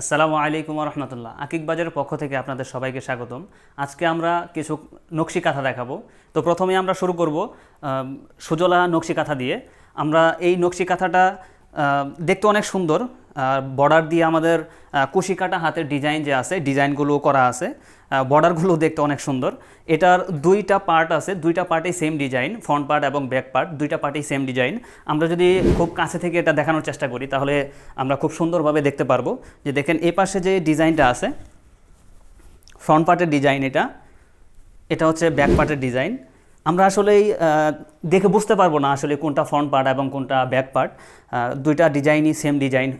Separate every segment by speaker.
Speaker 1: আসসালামু আলাইকুম রহমতুল্লাহ আকিক বাজারের পক্ষ থেকে আপনাদের সবাইকে স্বাগতম। আজকে আমরা কিছু নকশি কাঁথা দেখাবো। তো প্রথমে আমরা শুরু করব সুজলা নকশি কাঁথা দিয়ে। আমরা এই নকশি কাঁথাটা দেখতে অনেক সুন্দর। বর্ডার দিয়ে আমাদের কুশি কাটা হাতের ডিজাইন যে আছে ডিজাইনগুলো করা আছে। বর্ডারগুলো দেখতে অনেক সুন্দর। এটার দুইটা পার্ট আছে, দুইটা পার্টেই সেম ডিজাইন ফ্রন্ট পার্ট এবং ব্যাক পার্ট দুইটা পার্টেই সেম ডিজাইন আমরা যদি খুব কাছে থেকে এটা দেখানোর চেষ্টা করি, তাহলে আমরা খুব সুন্দরভাবে দেখতে পারব যে দেখেন এই পাশে যে ডিজাইনটা আছে ফ্রন্ট পার্টের ডিজাইন এটা এটা হচ্ছে ব্যাক পার্টের ডিজাইন আমরা আসলে দেখে বুঝতে পারব না আসলে কোনটা ফ্রন্ট পার্ট এবং কোনটা ব্যাক পার্ট দুইটা ডিজাইনই সেম ডিজাইন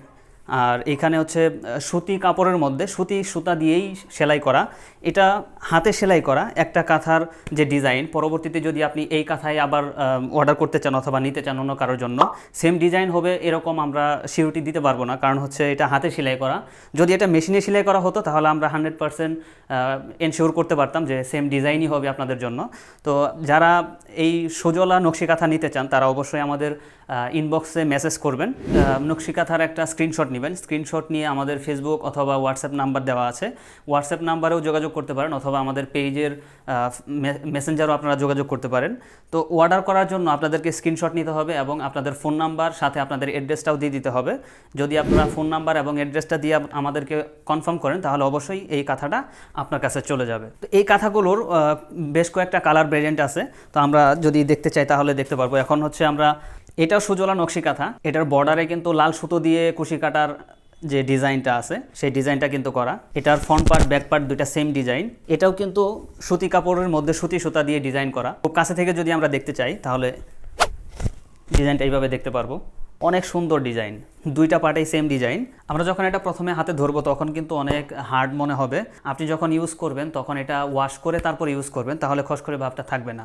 Speaker 1: আর এখানে হচ্ছে সুতি কাপড়ের মধ্যে, সুতি সুতা দিয়েই সেলাই করা। এটা হাতে সেলাই করা, একটা কাঁথার যে ডিজাইন। পরবর্তীতে যদি আপনি এই কাঁথায় আবার অর্ডার করতে চান অথবা নিতে চান অন্য কারোর জন্য সেম ডিজাইন হবে, এরকম আমরা সিউরিটি দিতে পারব না। কারণ হচ্ছে এটা হাতে সেলাই করা। যদি এটা মেশিনে সেলাই করা হতো, তাহলে আমরা হান্ড্রেড পারসেন্ট এনশিওর করতে পারতাম যে সেম ডিজাইনই হবে আপনাদের জন্য। তো যারা এই সুজলা নকশি কাঁথা নিতে চান, তারা অবশ্যই আমাদের ইনবক্সে মেসেজ করবেন। আহ, নকশি কাঁথার একটা স্ক্রিনশট নেবেন। স্ক্রিনশট নিয়ে আমাদের ফেসবুক অথবা হোয়াটসঅ্যাপ নাম্বার দেওয়া আছে। হোয়াটসঅ্যাপ নাম্বারেও যোগাযোগ করতে পারেন অথবা আমাদের পেজের মেসেঞ্জারও আপনারা যোগাযোগ করতে পারেন। তো অর্ডার করার জন্য আপনাদেরকে স্ক্রিনশট নিতে হবে এবং আপনাদের ফোন নাম্বার সাথে আপনাদের অ্যাড্রেসটাও দিয়ে দিতে হবে। যদি আপনারা ফোন নাম্বার এবং অ্যাড্রেসটা দিয়ে আমাদেরকে কনফার্ম করেন তাহলে অবশ্যই এই কাঁথাটা আপনার কাছে চলে যাবে। তো এই কাঁথাগুলোর বেশ কয়েকটা কালার ভেরিয়েন্ট আছে। তো আমরা যদি দেখতে চাই তাহলে দেখতে পারব। এখন হচ্ছে আমরা এটাও সুজলা নকশি কাঁথা। এটার বর্ডারে কিন্তু লাল সুতো দিয়ে কুশি কাটার যে ডিজাইনটা আছে, সেই ডিজাইনটা কিন্তু করা। এটার ফ্রন্ট পার্ট ব্যাক পার্ট দুইটা সেম ডিজাইন এটাও কিন্তু সুতি কাপড়ের মধ্যে সুতি সুতা দিয়ে ডিজাইন করা। খুব কাছে থেকে যদি আমরা দেখতে চাই, তাহলে ডিজাইনটা এইভাবে দেখতে পারব। অনেক সুন্দর ডিজাইন দুইটা পার্টেই সেম ডিজাইন আমরা যখন এটা প্রথমে হাতে ধরবো, তখন কিন্তু অনেক হার্ড মনে হবে। আপনি যখন ইউজ করবেন, তখন এটা ওয়াশ করে তারপর ইউজ করবেন, তাহলে খস করে ভাবটা থাকবে না।